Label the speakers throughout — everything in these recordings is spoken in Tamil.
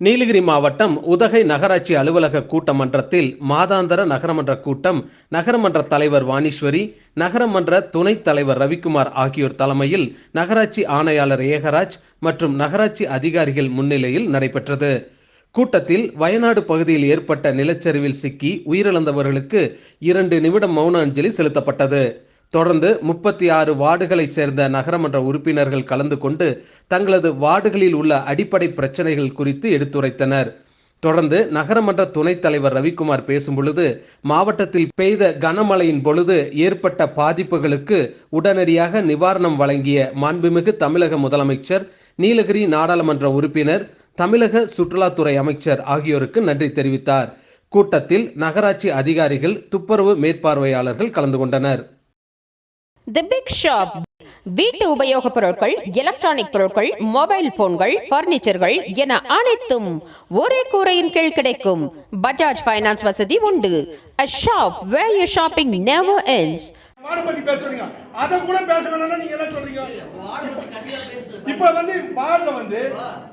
Speaker 1: நீலகிரி மாவட்டம் உதகை நகராட்சி அலுவலக கூட்டமன்றத்தில் மாதாந்தர நகரமன்ற கூட்டம் நகரமன்ற தலைவர் வாணீஸ்வரி நகரமன்ற துணைத் தலைவர் ரவிக்குமார் ஆகியோர் தலைமையில் நகராட்சி ஆணையாளர் ஏகராஜ் மற்றும் நகராட்சி அதிகாரிகள் முன்னிலையில் நடைபெற்றது. கூட்டத்தில் வயநாடு பகுதியில் ஏற்பட்ட நிலச்சரிவில் சிக்கி உயிரிழந்தவர்களுக்கு இரண்டு நிமிடம் மௌன அஞ்சலி செலுத்தப்பட்டது. தொடர்ந்து முப்பத்தி ஆறு வார்டுகளை சேர்ந்த நகரமன்ற உறுப்பினர்கள் கலந்து கொண்டு தங்களது வார்டுகளில் உள்ள அடிப்படை பிரச்சனைகள் குறித்து எடுத்துரைத்தனர். தொடர்ந்து நகரமன்ற துணைத் தலைவர் ரவிக்குமார் பேசும் பொழுது மாவட்டத்தில் பெய்த கனமழையின் பொழுது ஏற்பட்ட பாதிப்புகளுக்கு உடனடியாக நிவாரணம் வழங்கிய மாண்புமிகு தமிழக முதலமைச்சர் நீலகிரி நாடாளுமன்ற உறுப்பினர் தமிழக சுற்றுலாத்துறை அமைச்சர் ஆகியோருக்கு நன்றி தெரிவித்தார். கூட்டத்தில் நகராட்சி அதிகாரிகள் துப்புரவு மேற்பார்வையாளர்கள் கலந்து கொண்டனர்.
Speaker 2: தி பிக் ஷாப் வீட்டு உபயோகப் பொருட்கள் எலக்ட்ரானிக் பொருட்கள் மொபைல் போன்கள் பர்னிச்சர்கள் என அனைத்தும் ஒரே கூரையின் கீழ் கிடைக்கும். பஜாஜ் ஃபைனான்ஸ் வசதி உண்டு. A shop where you shopping never ends.
Speaker 3: Ward பத்தி பேசுறீங்க அத கூட பேச வேணாம்னா நீங்க என்ன சொல்றீங்க? இப்ப வந்து வார்டுல வந்து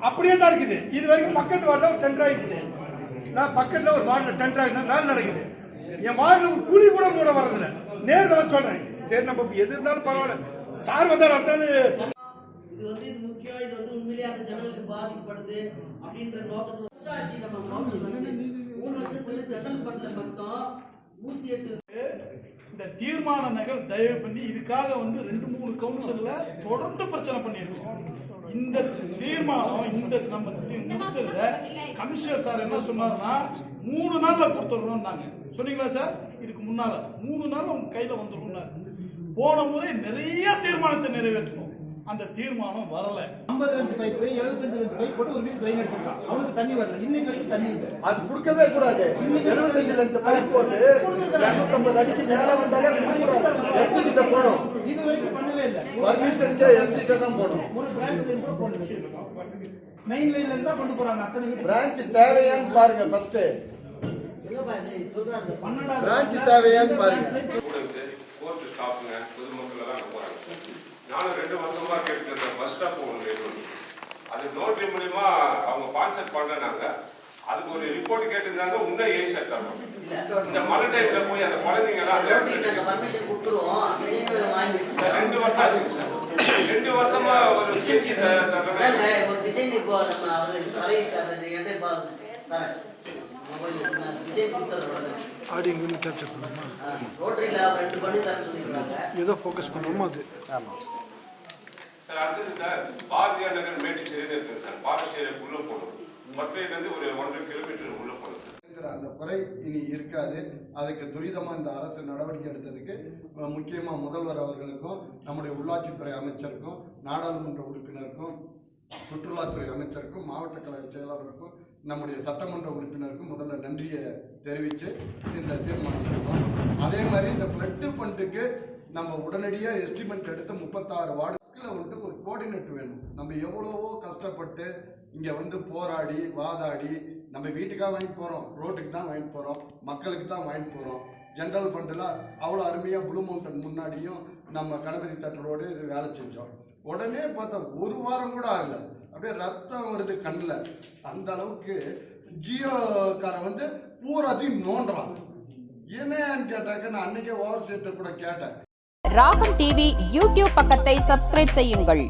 Speaker 3: அப்படியே தான் இருக்குது. இது வரைக்கும் பக்கத்து வார்டுல ஒரு டெண்டர் ஆகிருக்குது நான் பக்கத்துல ஒரு வார்டுல டெண்டர் ஆகிருந்தா வேலை நடக்குது. என் வார்டுல ஒரு குழி கூட மூட வர்றதில்ல நேர்ல வந்து சொல்றேன். சரி நம்ம எது இருந்தாலும் பரவாயில்ல. சார் வந்தார் அடுத்தது
Speaker 4: இது வந்து இது முக்கியம். இது வந்து உண்மையிலேயே அந்த ஜனங்களுக்கு பாதிக்கப்படுது அப்படின்ற நோக்கத்துல அரசாட்சி நம்ம கவுன்சில் வந்து மூணு வருஷத்துல ஜெனரல் ஃபண்ட்ல மட்டும் நூத்தி எட்டு
Speaker 5: இந்த தீர்மான நகல் தயவு பண்ணி இதுக்காக வந்து ரெண்டு மூணு கவுன்சில்ல தொடர்ந்து பிரச்சனை பண்ணியிருக்கோம். இந்த தீர்மானம் இந்த நம்ம முடிச்சத கமிஷனர் சார் என்ன சொன்னாருன்னா மூணு நாள்ல கொடுத்துடுறோம்னாங்க சொன்னீங்களா சார்? இதுக்கு முன்னால. மூணு நாள் உங்க கையில வந்துரும்னாரு. போன முறை நிறைய தீர்மானத்தை நிறைவேற்றணும் அந்த தீர்மானம் வரல.
Speaker 6: ஐம்பது பைப் போய் எழுபத்தஞ்சு ரெண்டு பைப் போட்டு ஒரு வீட்டுக்கு லைன் எடுத்திருக்கான் அவனுக்கு தண்ணி வரல. இன்னைக்கு வரைக்கும் தண்ணி இல்லை.
Speaker 7: அது கொடுக்கவே கூடாது. எழுபத்தஞ்சு லட்சம் பைப் போட்டு இருநூத்தம்பது அடிக்கு மேல வந்தாலே எஸ்சி கிட்ட போடும்
Speaker 6: இது வரைக்கும் பண்ணவே இல்லை.
Speaker 7: பர்மிஷனுக்கு எஸ்சி கிட்ட தான் போடணும்
Speaker 6: ஒரு பிரான்ச் கூட போடல. மெயின் லைன்ல இருந்தா கொண்டு போறாங்க. அத்தனை வீட்டு
Speaker 7: பிரான்ச் தேவையான்னு பாருங்க ஃபர்ஸ்ட் பிரான்ச் தேவையான்னு பாருங்க.
Speaker 8: ஸ்டூடெண்ட்ஸு கோர்ட்டு ஸ்டாஃபுங்க பொதுமக்கள் எல்லாம் அங்கே போகிறாங்க நானும் ரெண்டு வருஷமா கேட்டுருந்தேன் பஸ் ஸ்டாப் ஒன்று அது நோட்டரி மூலியமா அவங்க ஸ்பான்சர் பண்ணுறாங்க அதுக்கு ஒரு ரிப்போர்ட் கேட்டிருந்தாங்க இன்னும் ஏ செட் ஆகும் இந்த மழை டைம்ல போய் அந்த
Speaker 4: வாங்கி வச்சு
Speaker 8: ரெண்டு வருஷம் ஆச்சு சார் ரெண்டு வருஷமா ஒரு சிசி
Speaker 4: அதாங்க, ஒரு டிசைன் இப்போ நம்ம அவரு தலையிட்டாரு என்கிட்ட இப்போ தரேன் மொபைல் நான் டிசைன் கொடுத்துறேன்
Speaker 3: ஆடியோ இங்கே கேப்சர் பண்ணுமா?
Speaker 4: ரோட்டரியில் அவர் ரெண்டு பண்ணி தர சொல்லியிருக்காங்க
Speaker 3: ஏதோ ஃபோக்கஸ் பண்ணுவோமோ அது.
Speaker 8: சார் அடுத்தது சார் பாரதியார் நகர் மேட்டுச்சேரின்னு இருக்குங்க சார். ஃபாரஸ்ட் ஏரியாக்குள்ளே போகணும். பட்ஃபைட்லேருந்து ஒரு ஒன்றரை கிலோமீட்டர் உள்ளே போகணும் சார்.
Speaker 7: அந்த குறை இனி இருக்காது. அதுக்கு துரிதமா இந்த அரசு நடவடிக்கை எடுத்ததுக்கு முக்கியமா முதல்வர் அவர்களுக்கும் நம்முடைய உள்ளாட்சித்துறை அமைச்சருக்கும் நாடாளுமன்ற உறுப்பினருக்கும் சுற்றுலாத்துறை அமைச்சருக்கும் மாவட்ட கழக செயலாளருக்கும் நம்முடைய சட்டமன்ற உறுப்பினருக்கும் முதல்ல நன்றியை தெரிவித்து இந்த தீர்மானம் அதே மாதிரி இந்த ஃப்ளட்டு ஃபண்டுக்கு நம்ம உடனடியாக எஸ்டிமேட் எடுத்து முப்பத்தாறு வார்டுல வந்துட்டு ஒரு கோஆர்டினேட் வேணும். நம்ம எவ்வளவோ கஷ்டப்பட்டு இங்கே வந்து போராடி வாதாடி நம்ம வீட்டுக்காக வாங்கிட்டு போகிறோம் ரோட்டுக்கு தான் வாங்கிட்டு போகிறோம் மக்களுக்கு தான் வாங்கிட்டு போகிறோம் ஜென்ரல் ஃபண்டில் அவ்வளோ அருமையாக ப்ளூ மவுண்டன் முன்னாடியும் நம்ம கணபதி தட்டரோடு இது வேலை செஞ்சோம். உடனே பார்த்தா ஒரு வாரம் கூட ஆகல. அப்படியே ரத்தம் வருது கண்ணில். அந்த அளவுக்கு ஜியோக்காரன் வந்து பூராத்தையும் நோண்டுறான். என்னன்னு கேட்டாக்க நான் அன்னைக்கே ஓவர் சீட்டை கூட கேட்டேன்.
Speaker 2: ராகம் டிவி யூடியூப் பக்கத்தை சப்ஸ்கிரைப் செய்யுங்கள்.